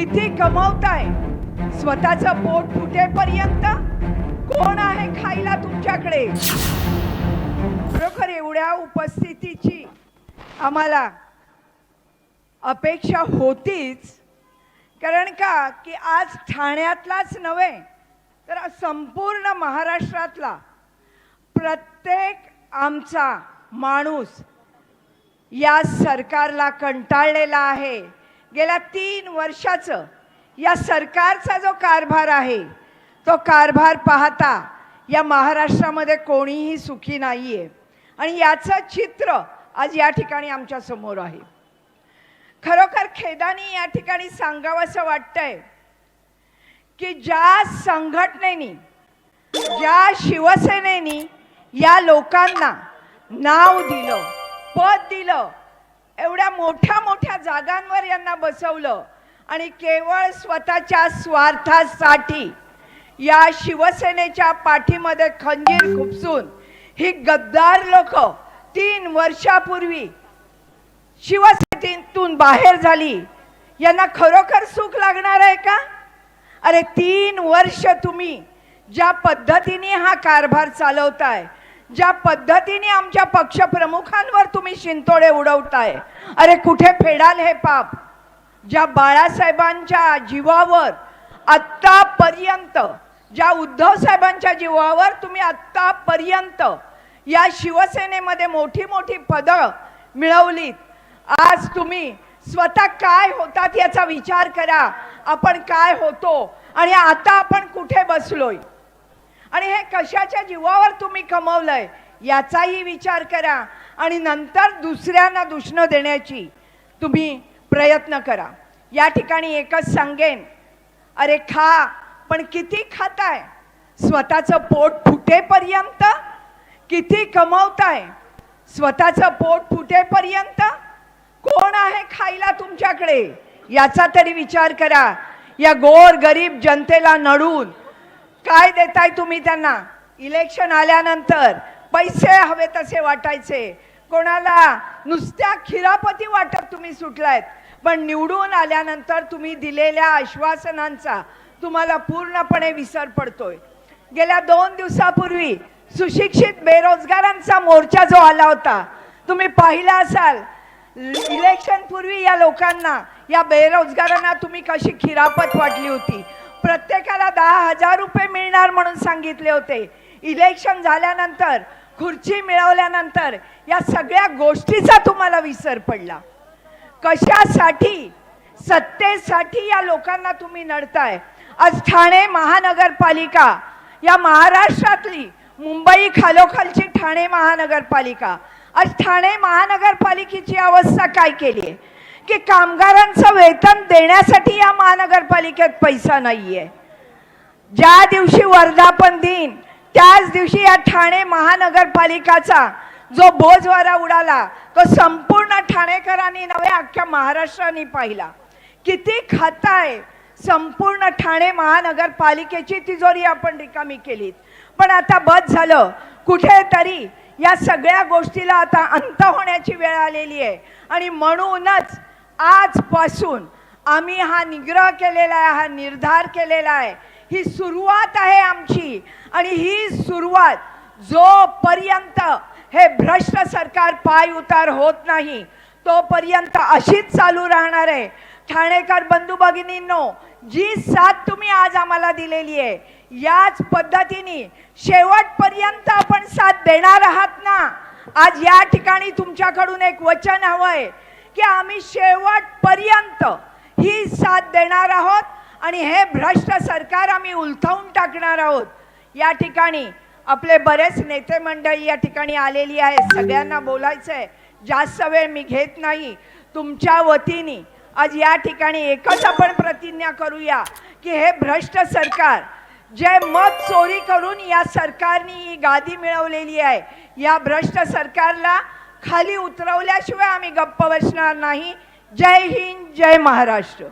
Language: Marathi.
किती कमवताय स्वतःचं पोट फुटेपर्यंत कोण आहे खायला तुमच्याकडे? खरोखर एवढ्या उपस्थितीची आम्हाला अपेक्षा होतीच. कारण का? की आज ठाण्यातलाच नव्हे तर संपूर्ण महाराष्ट्रातला प्रत्येक आमचा माणूस या सरकारला कंटाळलेला आहे. गेल्या तीन वर्षाचं या सरकारचा जो कारभार आहे तो कारभार पाहता या महाराष्ट्रामध्ये कोणीही सुखी नाही आहे आणि याचं चित्र आज या ठिकाणी आमच्यासमोर आहे. खरोखर खेदानी या ठिकाणी सांगावंसं वाटतंय की ज्या संघटनेनी ज्या शिवसेनेनी या लोकांना नाव दिलं पद दिलं एवढ्या मोठ्या मोठ्या जागांवर यांना बसवलं. आणि केवळ स्वतःच्या स्वार्थासाठी या शिवसेनेच्या पाठीमध्ये खंजीर खुपसून ही गद्दार लोक तीन वर्षापूर्वी शिवसेनेतून बाहेर झाली. यांना खरोखर सुख लागणार आहे का? अरे तीन वर्ष तुम्ही ज्या पद्धतीने हा कारभार चालवताय ज्या पद्धतीने आमच्या पक्षप्रमुखांवर तुम्ही शिंतोडे उडवताय अरे कुठे फेडाल हे पाप? ज्या बाळासाहेबांच्या जीवावर आत्तापर्यंत ज्या उद्धव साहेबांच्या जीवावर तुम्ही आत्तापर्यंत या शिवसेनेमध्ये मोठी मोठी पदं मिळवलीत आज तुम्ही स्वतः काय होतात याचा विचार करा आपण काय होतो आणि आता आपण कुठे बसलोय? आणि हे कशाच्या जीवावर तुम्ही कमवलंय याचाही विचार करा आणि नंतर दुसऱ्यांना दुष्ण देण्याची तुम्ही प्रयत्न करा. या ठिकाणी एकच सांगेन अरे खा पण किती खाताय? स्वतःचं पोट फुटेपर्यंत किती कमवताय? स्वतःचं पोट फुटेपर्यंत? कोण आहे खायला तुमच्याकडे? याचा तरी विचार करा. या गोर गरीब जनतेला नडून काय देताय तुम्ही त्यांना? इलेक्शन आल्यानंतर पैसे हवे तसे वाटायचे. कोणाला नुसत्या खिरापती वाटप तुम्ही सुटलायत. पण निवडून आल्यानंतर तुम्ही दिलेल्या आश्वासनांचा तुम्हाला पूर्णपणे विसर पडतोय. गेल्या दोन दिवसापूर्वी सुशिक्षित बेरोजगारांचा मोर्चा जो आला होता तुम्ही पाहिला असाल? इलेक्शन पूर्वी या लोकांना या बेरोजगारांना तुम्ही कशी खिरापत वाटली होती? प्रत्येकाला दहा हजार रुपये मिळणार म्हणून सांगितले होते. इलेक्शन झाल्यानंतर खुर्ची मिळवल्यानंतर या सगळ्या गोष्टीचा तुम्हाला विसर पडला. कशासाठी? सत्तेसाठी या लोकांना तुम्ही नडताय. आज ठाणे महानगरपालिका या महाराष्ट्रातली मुंबई खालोखालची ठाणे महानगरपालिका. आज ठाणे महानगरपालिकेची अवस्था काय केली आहे? की कामगारांचं वेतन देण्यासाठी या महानगरपालिकेत पैसा नाहीये. ज्या दिवशी वर्धापन दिन त्याच दिवशी या ठाणे महानगरपालिकाचा जो बोजवारा उडाला तो संपूर्ण ठाणेकरांनी नव्हे अख्ख्या महाराष्ट्राने पाहिला. किती खाताय संपूर्ण ठाणे महानगरपालिकेची तिजोरी आपण रिकामी केलीत. पण आता बस झालं. कुठेतरी या सगळ्या गोष्टीला आता अंत होण्याची वेळ आलेली आहे. आणि म्हणूनच आजपासून आम्ही हा निग्रह केलेला आहे हा निर्धार केलेला आहे. ही सुरुवात आहे आमची आणि ही सुरुवात जोपर्यंत हे भ्रष्ट सरकार पाय उतार होत नाही तोपर्यंत अशीच चालू राहणार आहे. ठाणेकर बंधू भगिनींनो जी साथ तुम्ही आज आम्हाला दिलेली आहे याच पद्धतीने शेवटपर्यंत आपण साथ देणार आहात ना? आज या ठिकाणी तुमच्याकडून एक वचन हवं आहे की आम्ही शेवटपर्यंत ही साथ देणार आहोत आणि हे भ्रष्ट सरकार आम्ही उलथवून टाकणार आहोत. या ठिकाणी आपले बरेच नेते मंडळी या ठिकाणी आलेली आहे सगळ्यांना बोलायचं आहे जास्त वेळ मी घेत नाही. तुमच्या वतीने आज या ठिकाणी एकच आपण प्रतिज्ञा करूया की हे भ्रष्ट सरकार जे मत चोरी करून या सरकारने ही गादी मिळवलेली आहे. या भ्रष्ट सरकारला खाली उतरवल्याशिवाय आम्ही गप्प बसणार नाही. जय हिंद जय महाराष्ट्र.